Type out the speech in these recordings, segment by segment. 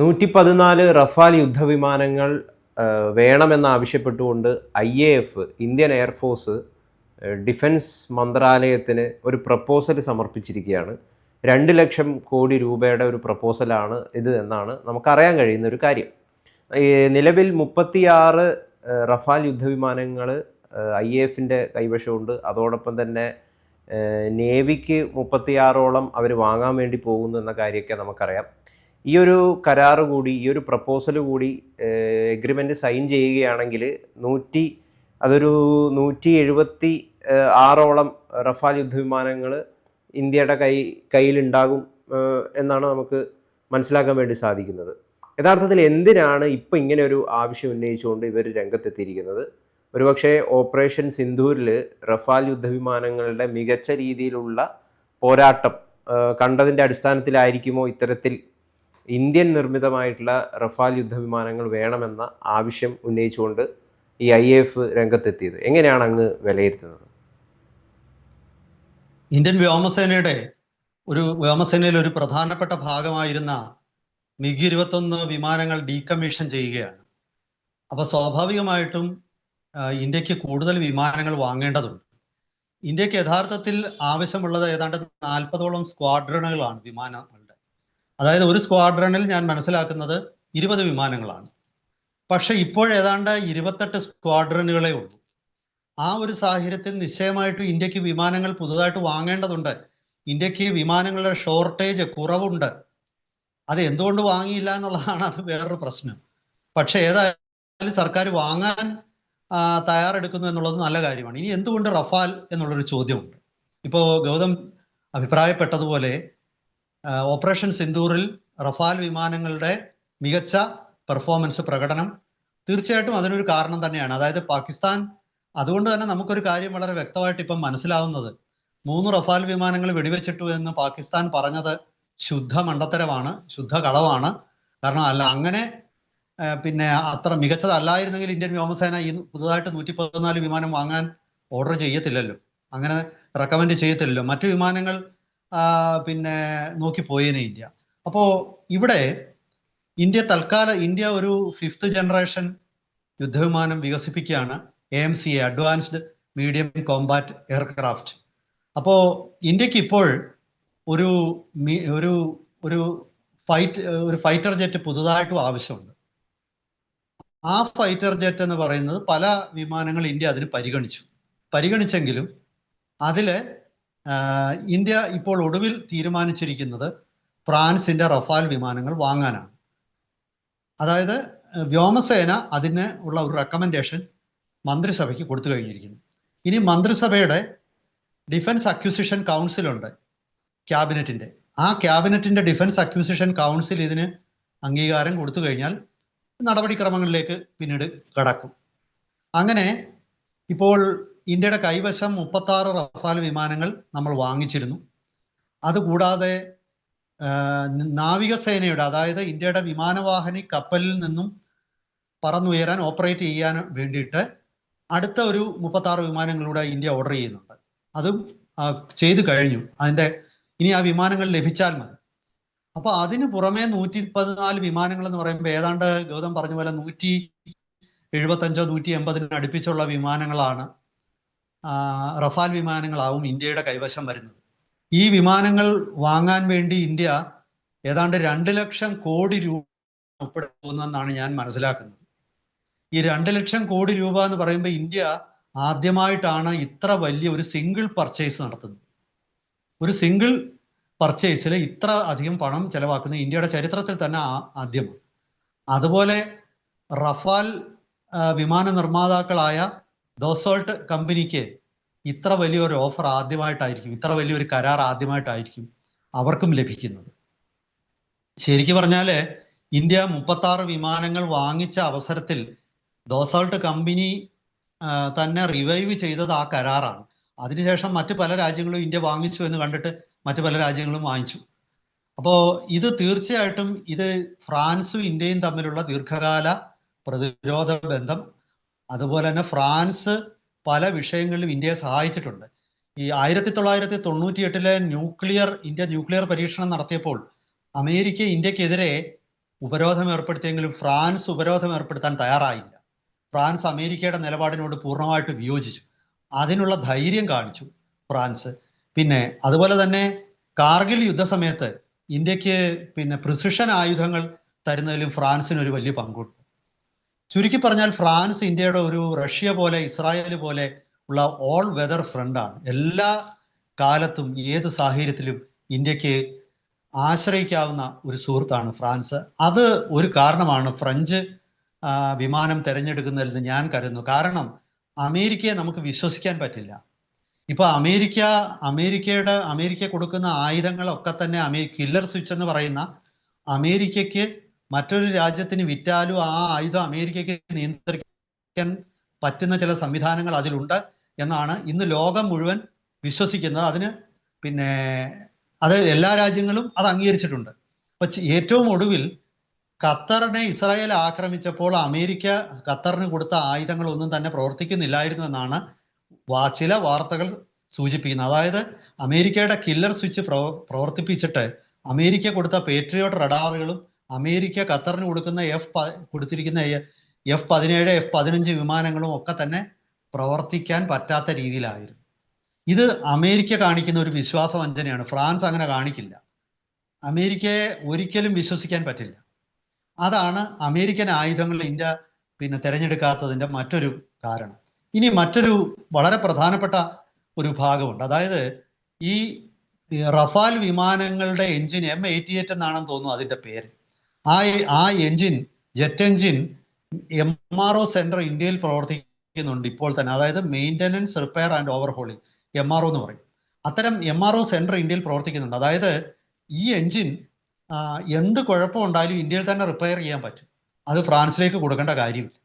നൂറ്റി പതിനാല് റഫാൽ യുദ്ധവിമാനങ്ങൾ വേണമെന്നാവശ്യപ്പെട്ടുകൊണ്ട് I A F Indian air force defence മന്ത്രാലയത്തിന് ഒരു പ്രപ്പോസൽ സമർപ്പിച്ചിരിക്കുകയാണ്. രണ്ട് ലക്ഷം കോടി രൂപയുടെ ഒരു പ്രപ്പോസലാണ് ഇത് എന്നാണ് നമുക്കറിയാൻ കഴിയുന്ന ഒരു കാര്യം. നിലവിൽ മുപ്പത്തിയാറ് റഫാൽ യുദ്ധവിമാനങ്ങൾ ഐ എ എഫിന്റെ കൈവശമുണ്ട്. അതോടൊപ്പം തന്നെ നേവിക്ക് മുപ്പത്തിയാറോളം അവർ വാങ്ങാൻ വേണ്ടി പോകുന്നു എന്ന കാര്യമൊക്കെ നമുക്കറിയാം. ഈ ഒരു കരാറ് കൂടി ഈ ഒരു പ്രപ്പോസൽ കൂടി എഗ്രിമെന്റ് സൈൻ ചെയ്യുകയാണെങ്കിൽ നൂറ്റി അതൊരു നൂറ്റി എഴുപത്തി ആറോളം റഫാൽ യുദ്ധവിമാനങ്ങൾ ഇന്ത്യയുടെ കൈ കയ്യിലുണ്ടാകും എന്നാണ് നമുക്ക് മനസ്സിലാക്കാൻ വേണ്ടി സാധിക്കുന്നത്. യഥാർത്ഥത്തിൽ എന്തിനാണ് ഇപ്പം ഇങ്ങനെ ഒരു ആവശ്യം ഉന്നയിച്ചുകൊണ്ട് ഇവർ രംഗത്തെത്തിയിരിക്കുന്നത്? ഒരുപക്ഷെ ഓപ്പറേഷൻ സിന്ധൂരിൽ റഫാൽ യുദ്ധവിമാനങ്ങളുടെ മികച്ച രീതിയിലുള്ള പോരാട്ടം കണ്ടതിന്റെ അടിസ്ഥാനത്തിലായിരിക്കുമോ ഇത്തരത്തിൽ ഇന്ത്യൻ നിർമ്മിതമായിട്ടുള്ള റഫാൽ യുദ്ധവിമാനങ്ങൾ വേണമെന്ന ആവശ്യം ഉന്നയിച്ചുകൊണ്ട് ഈ ഐ എഫ് രംഗത്തെത്തിയത്. എങ്ങനെയാണ് അങ്ങ് വിലയിരുത്തുന്നത്? ഇന്ത്യൻ വ്യോമസേനയുടെ ഒരു വ്യോമസേനയിൽ ഒരു പ്രധാനപ്പെട്ട ഭാഗമായിരുന്ന മിഗ് ഇരുപത്തൊന്ന് വിമാനങ്ങൾ ഡീകമ്മീഷൻ ചെയ്യുകയാണ്. അപ്പോൾ സ്വാഭാവികമായിട്ടും ഇന്ത്യയ്ക്ക് കൂടുതൽ വിമാനങ്ങൾ വാങ്ങേണ്ടതുണ്ട്. ഇന്ത്യയ്ക്ക് യഥാർത്ഥത്തിൽ ആവശ്യമുള്ളത് ഏതാണ്ട് നാൽപ്പതോളം സ്ക്വാഡ്രണുകളാണ് വിമാനങ്ങളുടെ അതായത് ഒരു സ്ക്വാഡ്രണിൽ ഞാൻ മനസ്സിലാക്കുന്നത് ഇരുപത് വിമാനങ്ങളാണ്. പക്ഷെ ഇപ്പോൾ ഏതാണ്ട് ഇരുപത്തെട്ട് സ്ക്വാഡ്രണുകളേ ഉള്ളൂ. ആ ഒരു സാഹചര്യത്തിൽ നിശ്ചയമായിട്ടും ഇന്ത്യയ്ക്ക് വിമാനങ്ങൾ പുതുതായിട്ട് വാങ്ങേണ്ടതുണ്ട്. ഇന്ത്യയ്ക്ക് വിമാനങ്ങളുടെ ഷോർട്ടേജ് കുറവുണ്ട്. അത് എന്തുകൊണ്ട് വാങ്ങിയില്ല എന്നുള്ളതാണ് അത് വേറൊരു പ്രശ്നം. പക്ഷെ ഏതായാലും സർക്കാർ വാങ്ങാൻ തയ്യാറെടുക്കുന്നു എന്നുള്ളത് നല്ല കാര്യമാണ്. ഇനി എന്തുകൊണ്ട് റഫാൽ എന്നുള്ളൊരു ചോദ്യമുണ്ട്. ഇപ്പോൾ ഗൗതം അഭിപ്രായപ്പെട്ടതുപോലെ ഓപ്പറേഷൻ സിന്ദൂറിൽ റഫാൽ വിമാനങ്ങളുടെ മികച്ച പെർഫോമൻസ് പ്രകടനം. തീർച്ചയായിട്ടും അതിനൊരു കാരണം തന്നെയാണ്. അതായത് പാകിസ്ഥാൻ അതുകൊണ്ട് തന്നെ നമുക്കൊരു കാര്യം വളരെ വ്യക്തമായിട്ട് ഇപ്പം മനസ്സിലാവുന്നത്. മൂന്ന് റഫാൽ വിമാനങ്ങൾ വെടിവെച്ചിട്ടു എന്ന് പാകിസ്ഥാൻ പറഞ്ഞത് ശുദ്ധ മണ്ടത്തരമാണ് ശുദ്ധ കളവാണ്. കാരണം അല്ല അങ്ങനെ പിന്നെ അത്ര മികച്ചതല്ലായിരുന്നെങ്കിൽ ഇന്ത്യൻ വ്യോമസേന ഈ പുതുതായിട്ട് നൂറ്റി പതിനാല് വിമാനം വാങ്ങാൻ ഓർഡർ ചെയ്യത്തില്ലല്ലോ. അങ്ങനെ റെക്കമെൻഡ് ചെയ്യത്തില്ലല്ലോ. മറ്റു വിമാനങ്ങൾ പിന്നെ നോക്കി പോയേനെ ഇന്ത്യ. അപ്പോൾ ഇവിടെ ഇന്ത്യ തൽക്കാല ഇന്ത്യ ഒരു ഫിഫ്ത്ത് ജനറേഷൻ യുദ്ധവിമാനം വികസിപ്പിക്കുകയാണ്. A M C A advanced medium combat aircraft അപ്പോൾ ഇന്ത്യയ്ക്ക് ഇപ്പോൾ ഒരു ഒരു ഒരു ഫൈറ്റ് ഒരു ഫൈറ്റർ ജെറ്റ് പുതുതായിട്ടും ആവശ്യമുണ്ട്. ആ ഫൈറ്റർ ജെറ്റ് എന്ന് പറയുന്നത് പല വിമാനങ്ങൾ ഇന്ത്യ അതിന് പരിഗണിച്ചു. പരിഗണിച്ചെങ്കിലും അതിൽ ഇന്ത്യ ഇപ്പോൾ ഒടുവിൽ തീരുമാനിച്ചിരിക്കുന്നത് ഫ്രാൻസിന്റെ റഫാൽ വിമാനങ്ങൾ വാങ്ങാനാണ്. അതായത് വ്യോമസേന അതിന് ഉള്ള ഒരു റെക്കമെൻഡേഷൻ മന്ത്രിസഭയ്ക്ക് കൊടുത്തു കഴിഞ്ഞിരിക്കുന്നു. ഇനി മന്ത്രിസഭയുടെ ഡിഫൻസ് അക്വിസിഷൻ കൗൺസിലുണ്ട് ക്യാബിനറ്റിന്റെ. ആ ക്യാബിനറ്റിന്റെ ഡിഫൻസ് അക്വിസിഷൻ കൗൺസിൽ ഇതിന് അംഗീകാരം കൊടുത്തു കഴിഞ്ഞാൽ നടപടിക്രമങ്ങളിലേക്ക് പിന്നീട് കടക്കും. അങ്ങനെ ഇപ്പോൾ ഇന്ത്യയുടെ കൈവശം മുപ്പത്താറ് റഫാൽ വിമാനങ്ങൾ നമ്മൾ വാങ്ങിച്ചിരുന്നു. അതുകൂടാതെ നാവികസേനയുടെ അതായത് ഇന്ത്യയുടെ വിമാനവാഹിനി കപ്പലിൽ നിന്നും പറന്നുയരാൻ ഓപ്പറേറ്റ് ചെയ്യാൻ വേണ്ടിയിട്ട് അടുത്ത ഒരു മുപ്പത്താറ് വിമാനങ്ങളിലൂടെ ഇന്ത്യ ഓർഡർ ചെയ്യുന്നുണ്ട്. അതും ചെയ്തു കഴിഞ്ഞു. അതിന്റെ ഇനി ആ വിമാനങ്ങൾ ലഭിച്ചാൽ മതി. അപ്പോൾ അതിന് പുറമെ നൂറ്റി പതിനാല് വിമാനങ്ങൾ എന്ന് പറയുമ്പോൾ ഏതാണ്ട് ഗൗതം പറഞ്ഞ പോലെ നൂറ്റി എഴുപത്തഞ്ചോ നൂറ്റി എൺപതിന് അടുപ്പിച്ചുള്ള വിമാനങ്ങളാണ് റഫാൽ വിമാനങ്ങളാവും ഇന്ത്യയുടെ കൈവശം വരുന്നത്. ഈ വിമാനങ്ങൾ വാങ്ങാൻ വേണ്ടി ഇന്ത്യ ഏതാണ്ട് രണ്ട് ലക്ഷം കോടി രൂപ ഉൾപ്പെടുത്തുമെന്നാണ് ഞാൻ മനസ്സിലാക്കുന്നത്. ഈ രണ്ട് ലക്ഷം കോടി രൂപ എന്ന് പറയുമ്പോൾ ഇന്ത്യ ആദ്യമായിട്ടാണ് ഇത്ര വലിയ ഒരു സിംഗിൾ പർച്ചേസ് നടത്തുന്നത്. ഒരു സിംഗിൾ പർച്ചേസിൽ ഇത്ര അധികം പണം ചെലവാക്കുന്നത് ഇന്ത്യയുടെ ചരിത്രത്തിൽ തന്നെ ആദ്യമാണ്. അതുപോലെ റഫാൽ വിമാന നിർമ്മാതാക്കളായ ദോസോൾട്ട് കമ്പനിക്ക് ഇത്ര വലിയൊരു ഓഫർ ആദ്യമായിട്ടായിരിക്കും ഇത്ര വലിയൊരു കരാർ ആദ്യമായിട്ടായിരിക്കും അവർക്കും ലഭിക്കുന്നത്. ശരിക്കു പറഞ്ഞാൽ ഇന്ത്യ മുപ്പത്താറ് വിമാനങ്ങൾ വാങ്ങിച്ച അവസരത്തിൽ ദോസാൾട്ട് കമ്പനി തന്നെ റിവൈവ് ചെയ്തത് ആ കരാറാണ്. അതിനുശേഷം മറ്റു പല രാജ്യങ്ങളും ഇന്ത്യ വാങ്ങിച്ചു എന്ന് കണ്ടിട്ട് മറ്റു പല രാജ്യങ്ങളും വാങ്ങിച്ചു. അപ്പോൾ ഇത് തീർച്ചയായിട്ടും ഇത് ഫ്രാൻസും ഇന്ത്യയും തമ്മിലുള്ള ദീർഘകാല പ്രതിരോധ ബന്ധം അതുപോലെ തന്നെ ഫ്രാൻസ് പല വിഷയങ്ങളിലും ഇന്ത്യയെ സഹായിച്ചിട്ടുണ്ട്. ഈ ആയിരത്തി തൊള്ളായിരത്തി തൊണ്ണൂറ്റി എട്ടിലെ ന്യൂക്ലിയർ ഇന്ത്യ ന്യൂക്ലിയർ പരീക്ഷണം നടത്തിയപ്പോൾ അമേരിക്ക ഇന്ത്യക്കെതിരെ ഉപരോധം ഏർപ്പെടുത്തിയെങ്കിലും ഫ്രാൻസ് ഉപരോധം ഏർപ്പെടുത്താൻ തയ്യാറായില്ല. ഫ്രാൻസ് അമേരിക്കയുടെ നിലപാടിനോട് പൂർണമായിട്ട് വിയോജിച്ചു. അതിനുള്ള ധൈര്യം കാണിച്ചു ഫ്രാൻസ്. പിന്നെ അതുപോലെ തന്നെ കാർഗിൽ യുദ്ധസമയത്ത് ഇന്ത്യയ്ക്ക് പിന്നെ പ്രിസിഷൻ ആയുധങ്ങൾ തരുന്നതിലും ഫ്രാൻസിന് ഒരു വലിയ പങ്കുണ്ട്. ചുരുക്കി പറഞ്ഞാൽ ഫ്രാൻസ് ഇന്ത്യയുടെ ഒരു റഷ്യ പോലെ ഇസ്രായേൽ പോലെ ഉള്ള ഓൾ വെതർ ഫ്രണ്ടാണ് എല്ലാ കാലത്തും ഏത് സാഹചര്യത്തിലും ഇന്ത്യയ്ക്ക് ആശ്രയിക്കാവുന്ന ഒരു സുഹൃത്താണ് ഫ്രാൻസ്. അത് ഒരു കാരണമാണ്. ഫ്രഞ്ച് വിമാനം തിരഞ്ഞെടുക്കുന്നതെന്ന് ഞാൻ കരുതുന്നു. കാരണം അമേരിക്കയെ നമുക്ക് വിശ്വസിക്കാൻ പറ്റില്ല. ഇപ്പൊ അമേരിക്ക അമേരിക്കയുടെ അമേരിക്ക കൊടുക്കുന്ന ആയുധങ്ങളൊക്കെ തന്നെ അമേരിക്ക കില്ലർ സ്വിച്ച് എന്ന് പറയുന്ന അമേരിക്കയ്ക്ക് മറ്റൊരു രാജ്യത്തിന് വിറ്റാലും ആ ആയുധം അമേരിക്കയ്ക്ക് നിയന്ത്രിക്കാൻ പറ്റുന്ന ചില സംവിധാനങ്ങൾ അതിലുണ്ട് എന്നാണ് ഇന്ന് ലോകം മുഴുവൻ വിശ്വസിക്കുന്നത്. അതിന് പിന്നെ അത് എല്ലാ രാജ്യങ്ങളും അത് അംഗീകരിച്ചിട്ടുണ്ട്. അപ്പൊ ഏറ്റവും ഒടുവിൽ ഖത്തറിനെ ഇസ്രായേൽ ആക്രമിച്ചപ്പോൾ അമേരിക്ക ഖത്തറിന് കൊടുത്ത ആയുധങ്ങളൊന്നും തന്നെ പ്രവർത്തിക്കുന്നില്ലായിരുന്നു എന്നാണ് ചില വാർത്തകൾ സൂചിപ്പിക്കുന്നത്. അതായത് അമേരിക്കയുടെ കില്ലർ സ്വിച്ച് പ്രവർത്തിപ്പിച്ചിട്ട് അമേരിക്ക കൊടുത്ത പേട്രിയോട്ട് റഡാറുകളും അമേരിക്ക ഖത്തറിന് കൊടുക്കുന്ന എഫ് കൊടുത്തിരിക്കുന്ന എഫ് പതിനേഴ് എഫ് പതിനഞ്ച് വിമാനങ്ങളും ഒക്കെ തന്നെ പ്രവർത്തിക്കാൻ പറ്റാത്ത രീതിയിലായിരുന്നു. ഇത് അമേരിക്ക കാണിക്കുന്ന ഒരു വിശ്വാസവഞ്ചനയാണ് ഫ്രാൻസ് അങ്ങനെ കാണിക്കില്ല. അമേരിക്കയെ ഒരിക്കലും വിശ്വസിക്കാൻ പറ്റില്ല. അതാണ് അമേരിക്കൻ ആയുധങ്ങൾ ഇന്ത്യ പിന്നെ തിരഞ്ഞെടുക്കാത്തതിന്റെ മറ്റൊരു കാരണം. ഇനി മറ്റൊരു വളരെ പ്രധാനപ്പെട്ട ഒരു ഭാഗമുണ്ട്. അതായത് ഈ റഫാൽ വിമാനങ്ങളുടെ എഞ്ചിൻ എം എയ്റ്റി എയ്റ്റ് എന്നാണെന്ന് തോന്നുന്നു അതിന്റെ പേര്. ആ ആ engine jet engine M R O centre ഇന്ത്യയിൽ പ്രവർത്തിക്കുന്നുണ്ട് ഇപ്പോൾ തന്നെ. അതായത് maintenance repair and overhauling M R O എന്ന് പറയും. അത്തരം എം ആർ ഒ സെന്റർ ഇന്ത്യയിൽ പ്രവർത്തിക്കുന്നുണ്ട്. അതായത് ഈ എഞ്ചിൻ എന്ത് കുഴപ്പമുണ്ടായാലും ഇന്ത്യയിൽ തന്നെ റിപ്പയർ ചെയ്യാൻ പറ്റും. അത് ഫ്രാൻസിലേക്ക് കൊടുക്കേണ്ട കാര്യമില്ല.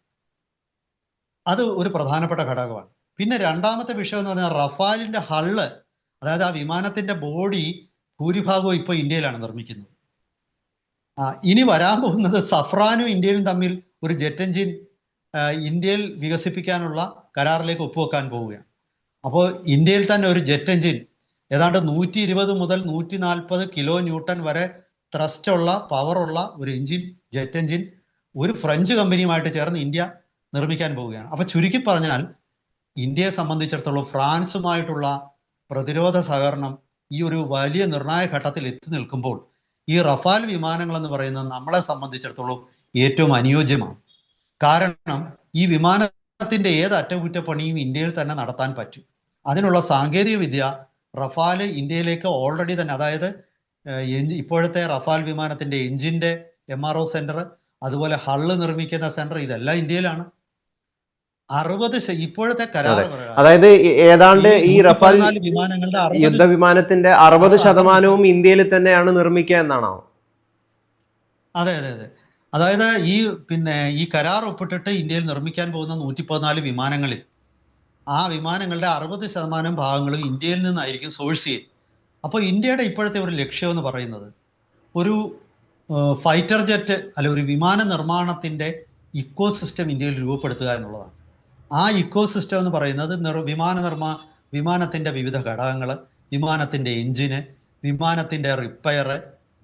അത് ഒരു പ്രധാനപ്പെട്ട ഘടകമാണ്. പിന്നെ രണ്ടാമത്തെ വിഷയം എന്ന് പറഞ്ഞാൽ റഫാലിന്റെ ഹള്ള് അതായത് ആ വിമാനത്തിന്റെ ബോഡി ഭൂരിഭാഗവും ഇപ്പോൾ ഇന്ത്യയിലാണ് നിർമ്മിക്കുന്നത്. ഇനി വരാൻ പോകുന്നത് സഫ്രാനും ഇന്ത്യയിലും തമ്മിൽ ഒരു ജെറ്റ് എഞ്ചിൻ ഇന്ത്യയിൽ വികസിപ്പിക്കാനുള്ള കരാറിലേക്ക് ഒപ്പുവെക്കാൻ പോവുകയാണ്. അപ്പോൾ ഇന്ത്യയിൽ തന്നെ ഒരു ജെറ്റ് എഞ്ചിൻ ഏതാണ്ട് നൂറ്റി ഇരുപത് മുതൽ നൂറ്റി നാൽപ്പത് കിലോ ന്യൂട്ടൺ വരെ ത്രസ്റ്റുള്ള പവറുള്ള ഒരു എഞ്ചിൻ ജെറ്റ് എഞ്ചിൻ ഒരു ഫ്രഞ്ച് കമ്പനിയുമായിട്ട് ചേർന്ന് ഇന്ത്യ നിർമ്മിക്കാൻ പോവുകയാണ്. അപ്പൊ ചുരുക്കി പറഞ്ഞാൽ ഇന്ത്യയെ സംബന്ധിച്ചിടത്തോളം ഫ്രാൻസുമായിട്ടുള്ള പ്രതിരോധ സഹകരണം ഈ ഒരു വലിയ നിർണായക ഘട്ടത്തിൽ എത്തി നിൽക്കുമ്പോൾ ഈ റഫാൽ വിമാനങ്ങൾ എന്ന് പറയുന്നത് നമ്മളെ സംബന്ധിച്ചിടത്തോളം ഏറ്റവും അനുയോജ്യമാണ്. കാരണം ഈ വിമാനത്തിന്റെ ഏത് അറ്റകുറ്റപ്പണിയും ഇന്ത്യയിൽ തന്നെ നടത്താൻ പറ്റും. അതിനുള്ള സാങ്കേതിക വിദ്യ റഫാൽ ഇന്ത്യയിലേക്ക് ഓൾറെഡി തന്നെ അതായത് ഇപ്പോഴത്തെ റഫാൽ വിമാനത്തിന്റെ എഞ്ചിന്റെ എം ആർ ഒ സെന്റർ അതുപോലെ ഹള്ള് നിർമ്മിക്കുന്ന സെന്റർ ഇതെല്ലാം ഇന്ത്യയിലാണ്. അറുപത് ഇപ്പോഴത്തെ കരാർ അതായത് ഏതാണ്ട് ഈ റഫാൽ 114 വിമാനങ്ങളുടെ അറുപത്. ശതമാനവും ഇന്ത്യയിൽ തന്നെയാണ് നിർമ്മിക്കുക എന്നാണോ? അതെ അതെ അതെ. അതായത് ഈ പിന്നെ ഈ കരാർ ഒപ്പിട്ടിട്ട് ഇന്ത്യയിൽ നിർമ്മിക്കാൻ പോകുന്ന നൂറ്റി പതിനാല് വിമാനങ്ങളിൽ ആ വിമാനങ്ങളുടെ അറുപത് ശതമാനം ഭാഗങ്ങളും ഇന്ത്യയിൽ നിന്നായിരിക്കും സോഴ്സ് ചെയ്യുക അപ്പോൾ ഇന്ത്യയുടെ ഇപ്പോഴത്തെ ഒരു ലക്ഷ്യം എന്ന് പറയുന്നത് ഒരു ഫൈറ്റർ ജെറ്റ് അല്ലെ ഒരു വിമാന നിർമ്മാണത്തിന്റെ ഇക്കോ സിസ്റ്റം ഇന്ത്യയിൽ രൂപപ്പെടുത്തുക എന്നുള്ളതാണ്. ആ ഇക്കോ സിസ്റ്റം എന്ന് പറയുന്നത് നിർ വിമാന നിർമ്മാ വിമാനത്തിന്റെ വിവിധ ഘടകങ്ങൾ വിമാനത്തിന്റെ എഞ്ചിന് വിമാനത്തിന്റെ റിപ്പയർ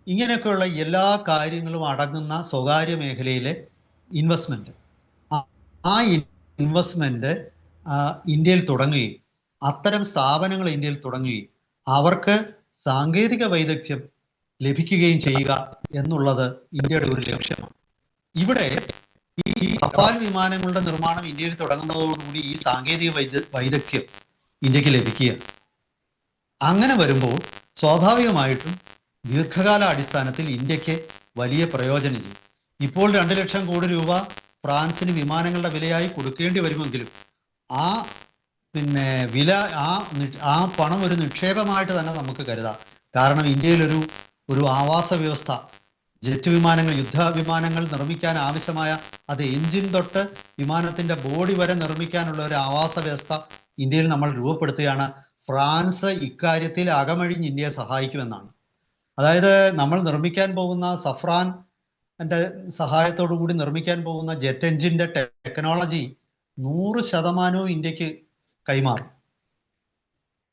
ഇങ്ങനെയൊക്കെയുള്ള എല്ലാ കാര്യങ്ങളും അടങ്ങുന്ന സ്വകാര്യ മേഖലയിലെ ഇൻവെസ്റ്റ്മെന്റ് ആ ഇൻവെസ്റ്റ്മെന്റ് ഇന്ത്യയിൽ തുടങ്ങുകയും അത്തരം സ്ഥാപനങ്ങൾ ഇന്ത്യയിൽ തുടങ്ങുകയും അവർക്ക് സാങ്കേതിക വൈദഗ്ധ്യം ലഭിക്കുകയും ചെയ്യുക എന്നുള്ളത് ഇന്ത്യയുടെ ഒരു ലക്ഷ്യമാണ് ഇവിടെ ഈ റഫാൽ വിമാനങ്ങളുടെ നിർമ്മാണം ഇന്ത്യയിൽ തുടങ്ങുന്നതോടുകൂടി ഈ സാങ്കേതിക വൈദ വൈദഗ്ധ്യം ഇന്ത്യയ്ക്ക് ലഭിക്കുക അങ്ങനെ വരുമ്പോൾ സ്വാഭാവികമായിട്ടും ദീർഘകാല അടിസ്ഥാനത്തിൽ ഇന്ത്യയ്ക്ക് വലിയ പ്രയോജനം ചെയ്യും. ഇപ്പോൾ രണ്ട് ലക്ഷം കോടി രൂപ ഫ്രാൻസിന് വിമാനങ്ങളുടെ വിലയായി കൊടുക്കേണ്ടി വരുമെങ്കിലും ആ പിന്നെ വില ആ ആ പണം ഒരു നിക്ഷേപമായിട്ട് തന്നെ നമുക്ക് കരുതാം. കാരണം ഇന്ത്യയിൽ ഒരു ഒരു ആവാസ വ്യവസ്ഥ ജെറ്റ് വിമാനങ്ങൾ യുദ്ധ വിമാനങ്ങൾ നിർമ്മിക്കാൻ ആവശ്യമായ അത് എഞ്ചിൻ തൊട്ട് വിമാനത്തിന്റെ ബോഡി വരെ നിർമ്മിക്കാനുള്ള ഒരു ആവാസ വ്യവസ്ഥ ഇന്ത്യയിൽ നമ്മൾ രൂപപ്പെടുത്തുകയാണ്. ഫ്രാൻസ് ഇക്കാര്യത്തിൽ അകമഴിഞ്ഞ് ഇന്ത്യയെ സഹായിക്കുമെന്നാണ്. അതായത് നമ്മൾ നിർമ്മിക്കാൻ പോകുന്ന സഫ്രാൻ സഹായത്തോടു കൂടി നിർമ്മിക്കാൻ പോകുന്ന ജെറ്റ് എഞ്ചിന്റെ ടെക്നോളജി നൂറ് ശതമാനവും ഇന്ത്യയ്ക്ക് കൈമാറും.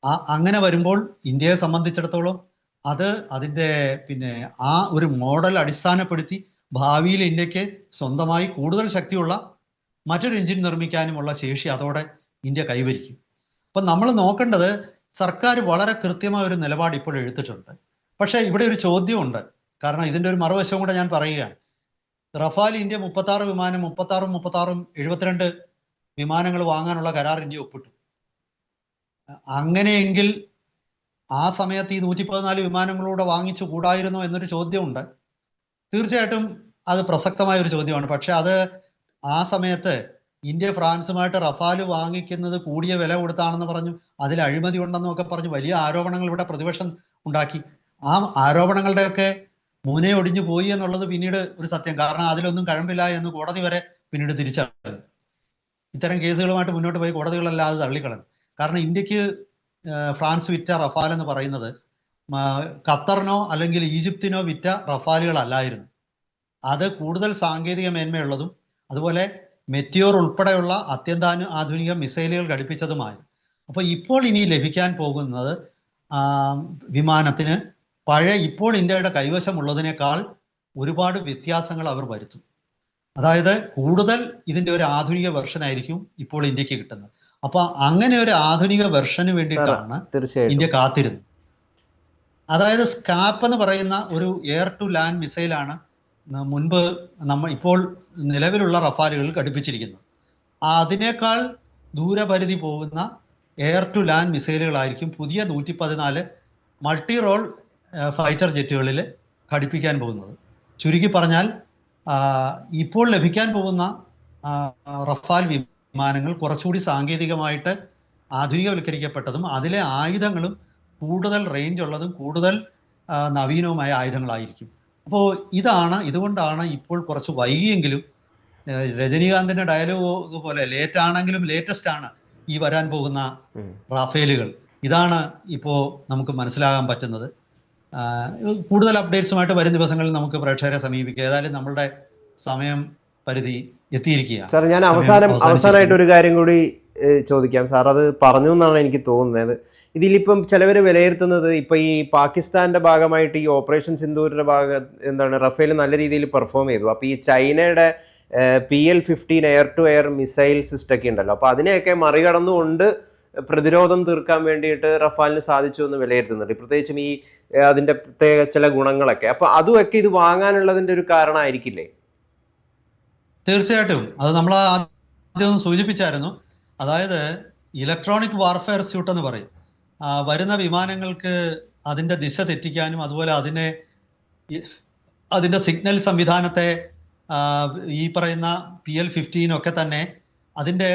ആ അങ്ങനെ വരുമ്പോൾ ഇന്ത്യയെ സംബന്ധിച്ചിടത്തോളം അത് അതിന്റെ പിന്നെ ആ ഒരു മോഡൽ അടിസ്ഥാനപ്പെടുത്തി ഭാവിയിൽ ഇന്ത്യയ്ക്ക് സ്വന്തമായി കൂടുതൽ ശക്തിയുള്ള മറ്റൊരു എഞ്ചിൻ നിർമ്മിക്കാനുമുള്ള ശേഷി അതോടെ ഇന്ത്യ കൈവരിക്കും. അപ്പം നമ്മൾ നോക്കേണ്ടത് സർക്കാർ വളരെ കൃത്യമായ ഒരു നിലപാട് ഇപ്പോൾ എടുത്തിട്ടുണ്ട്. പക്ഷേ ഇവിടെ ഒരു ചോദ്യമുണ്ട്. കാരണം ഇതിന്റെ ഒരു മറുവശവും കൂടെ ഞാൻ പറയുകയാണ്. റഫാൽ ഇന്ത്യ മുപ്പത്താറ് വിമാനം മുപ്പത്താറും മുപ്പത്താറും എഴുപത്തിരണ്ട് വിമാനങ്ങൾ വാങ്ങാനുള്ള കരാർ ഇന്ത്യ ഒപ്പിട്ടു. അങ്ങനെയെങ്കിൽ ആ സമയത്ത് ഈ നൂറ്റി പതിനാല് വിമാനങ്ങളൂടെ വാങ്ങിച്ചു കൂടായിരുന്നോ എന്നൊരു ചോദ്യമുണ്ട്. തീർച്ചയായിട്ടും അത് പ്രസക്തമായ ഒരു ചോദ്യമാണ്. പക്ഷെ അത് ആ സമയത്ത് ഇന്ത്യ ഫ്രാൻസുമായിട്ട് റഫാൽ വാങ്ങിക്കുന്നത് കൂടിയ വില കൊടുത്താണെന്ന് പറഞ്ഞു അതിൽ അഴിമതി ഉണ്ടെന്നൊക്കെ പറഞ്ഞു വലിയ ആരോപണങ്ങൾ ഇവിടെ പ്രതിപക്ഷം ഉണ്ടാക്കി. ആ ആരോപണങ്ങളുടെയൊക്കെ മൂനെ ഒടിഞ്ഞു പോയി എന്നുള്ളത് പിന്നീട് ഒരു സത്യം. കാരണം അതിലൊന്നും കഴമ്പില്ല എന്ന് കോടതി വരെ പിന്നീട് തിരിച്ചറിഞ്ഞു. ഇത്തരം കേസുകളുമായിട്ട് മുന്നോട്ട് പോയി കോടതികളല്ലാതെ തള്ളിക്കളഞ്ഞു. കാരണം ഇന്ത്യയ്ക്ക് ഫ്രാൻസ് വിറ്റ റഫാൽ എന്ന് പറയുന്നത് ഖത്തറിനോ അല്ലെങ്കിൽ ഈജിപ്തിനോ വിറ്റ റഫാലുകളല്ലായിരുന്നു. അത് കൂടുതൽ സാങ്കേതിക മേന്മയുള്ളതും അതുപോലെ മെറ്റിയോർ ഉൾപ്പെടെയുള്ള അത്യന്താനു ആധുനിക മിസൈലുകൾ ഘടിപ്പിച്ചതുമായി. അപ്പോൾ ഇപ്പോൾ ഇനി ലഭിക്കാൻ പോകുന്നത് വിമാനത്തിന് പഴയ ഇപ്പോൾ ഇന്ത്യയുടെ കൈവശമുള്ളതിനേക്കാൾ ഒരുപാട് വ്യത്യാസങ്ങൾ അവർ വരുത്തും. അതായത് കൂടുതൽ ഇതിന്റെ ഒരു ആധുനിക വെർഷൻ ആയിരിക്കും ഇപ്പോൾ ഇന്ത്യയ്ക്ക് കിട്ടുന്നത്. അപ്പൊ അങ്ങനെ ഒരു ആധുനിക വെർഷന് വേണ്ടിയിട്ടാണ് തീർച്ചയായും ഇന്ത്യ കാത്തിരുന്നത്. അതായത് സ്കാപ്പ് എന്ന് പറയുന്ന ഒരു എയർ ടു ലാൻഡ് മിസൈലാണ് മുൻപ് നമ്മൾ ഇപ്പോൾ നിലവിലുള്ള റഫാലുകൾ ഘടിപ്പിച്ചിരിക്കുന്നത്. അതിനേക്കാൾ ദൂരപരിധി പോകുന്ന എയർ ടു ലാൻഡ് മിസൈലുകളായിരിക്കും പുതിയ നൂറ്റി പതിനാല് മൾട്ടി റോൾ ഫൈറ്റർ ജെറ്റുകളിൽ ഘടിപ്പിക്കാൻ പോകുന്നത്. ചുരുക്കി പറഞ്ഞാൽ ഇപ്പോൾ ലഭിക്കാൻ പോകുന്ന റഫാൽ റഫാൽ വിമാനങ്ങൾ കുറച്ചുകൂടി സാങ്കേതികമായിട്ട് ആധുനികവൽക്കരിക്കപ്പെട്ടതും അതിലെ ആയുധങ്ങളും കൂടുതൽ റേഞ്ച് ഉള്ളതും കൂടുതൽ നവീനവുമായ ആയുധങ്ങളായിരിക്കും. അപ്പോൾ ഇതാണ് ഇതുകൊണ്ടാണ് ഇപ്പോൾ കുറച്ച് വൈകിയെങ്കിലും രജനീകാന്തിന്റെ രജനീകാന്തിന്റെ ഡയലോഗ് പോലെ ലേറ്റ് ആണെങ്കിലും ലേറ്റസ്റ്റ് ആണ് ഈ വരാൻ പോകുന്ന റാഫേലുകൾ. ഇതാണ് ഇപ്പോൾ നമുക്ക് മനസ്സിലാകാൻ പറ്റുന്നത്. കൂടുതൽ അപ്ഡേറ്റ്സുമായിട്ട് വരും ദിവസങ്ങളിൽ നമുക്ക് പ്രേക്ഷകരെ സമീപിക്കാം. ഏതായാലും നമ്മളുടെ സമയം പരിധി എത്തിയിരിക്കുകയാണ്. സാർ ഞാൻ അവസാനം. അവസാനമായിട്ട് ഒരു കാര്യം കൂടി ചോദിക്കാം. സാർ അത് പറഞ്ഞു എന്നാണ് എനിക്ക് തോന്നുന്നത്. ഇതിലിപ്പം ചിലവർ വിലയിരുത്തുന്നത് ഇപ്പം ഈ പാകിസ്ഥാന്റെ ഭാഗമായിട്ട് ഈ ഓപ്പറേഷൻ സിന്ദൂരിന്റെ ഭാഗ എന്താണ് റഫേൽ നല്ല രീതിയിൽ പെർഫോം ചെയ്തു. അപ്പോൾ ഈ ചൈനയുടെ P L fifteen air to air missile system ഒക്കെ ഉണ്ടല്ലോ. അപ്പോൾ അതിനെയൊക്കെ മറികടന്നുകൊണ്ട് പ്രതിരോധം തീർക്കാൻ വേണ്ടിയിട്ട് റഫാലിന് സാധിച്ചു എന്ന് വിലയിരുത്തുന്നുണ്ട്. പ്രത്യേകിച്ചും ഈ അതിന്റെ അതിന്റെ പ്രത്യേക ചില ഗുണങ്ങളൊക്കെ. അപ്പൊ അതുമൊക്കെ ഇത് വാങ്ങാനുള്ളതിന്റെ ഒരു കാരണമായിരിക്കില്ലേ? തീർച്ചയായിട്ടും. അത് നമ്മൾ ആദ്യം സൂചിപ്പിച്ചായിരുന്നു. അതായത് ഇലക്ട്രോണിക് വാർഫെയർ സ്യൂട്ട് എന്ന് പറയും. വരുന്ന വിമാനങ്ങൾക്ക് അതിന്റെ ദിശ തെറ്റിക്കാനും അതുപോലെ അതിനെ അതിന്റെ സിഗ്നൽ സംവിധാനത്തെ ഈ പറയുന്ന പി എൽ ഫിഫ്റ്റീനൊക്കെ തന്നെ അതിന്റെ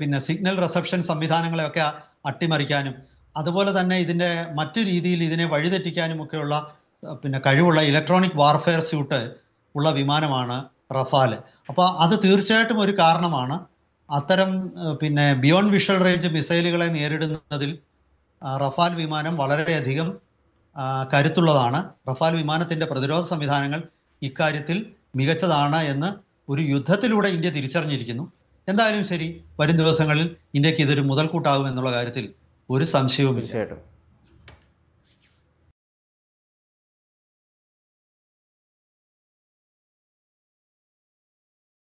പിന്നെ സിഗ്നൽ റിസപ്ഷൻ സംവിധാനങ്ങളെയൊക്കെ അട്ടിമറിക്കാനും അതുപോലെ തന്നെ ഇതിന്റെ മറ്റു രീതിയിൽ ഇതിനെ വഴിതെറ്റിക്കാനും ഒക്കെയുള്ള പിന്നെ കഴിവുള്ള ഇലക്ട്രോണിക് വാർഫെയർ സ്യൂട്ട് ഉള്ള വിമാനമാണ് റഫാൽ അപ്പോൾ അത് തീർച്ചയായിട്ടും ഒരു കാരണമാണ്. അത്തരം പിന്നെ ബിയോണ്ട് വിഷ്വൽ റേഞ്ച് മിസൈലുകളെ നേരിടുന്നതിൽ റഫാൽ വിമാനം വളരെയധികം കരുത്തുള്ളതാണ്. റഫാൽ വിമാനത്തിന്റെ പ്രതിരോധ സംവിധാനങ്ങൾ ഇക്കാര്യത്തിൽ മികച്ചതാണ് എന്ന് ഒരു യുദ്ധത്തിലൂടെ ഇന്ത്യ തിരിച്ചറിഞ്ഞിരിക്കുന്നു. എന്തായാലും ശരി വരും ദിവസങ്ങളിൽ ഇന്ത്യയ്ക്ക് ഇതൊരു മുതൽക്കൂട്ടാകും എന്നുള്ള കാര്യത്തിൽ ഒരു സംശയവും തീർച്ചയായിട്ടും.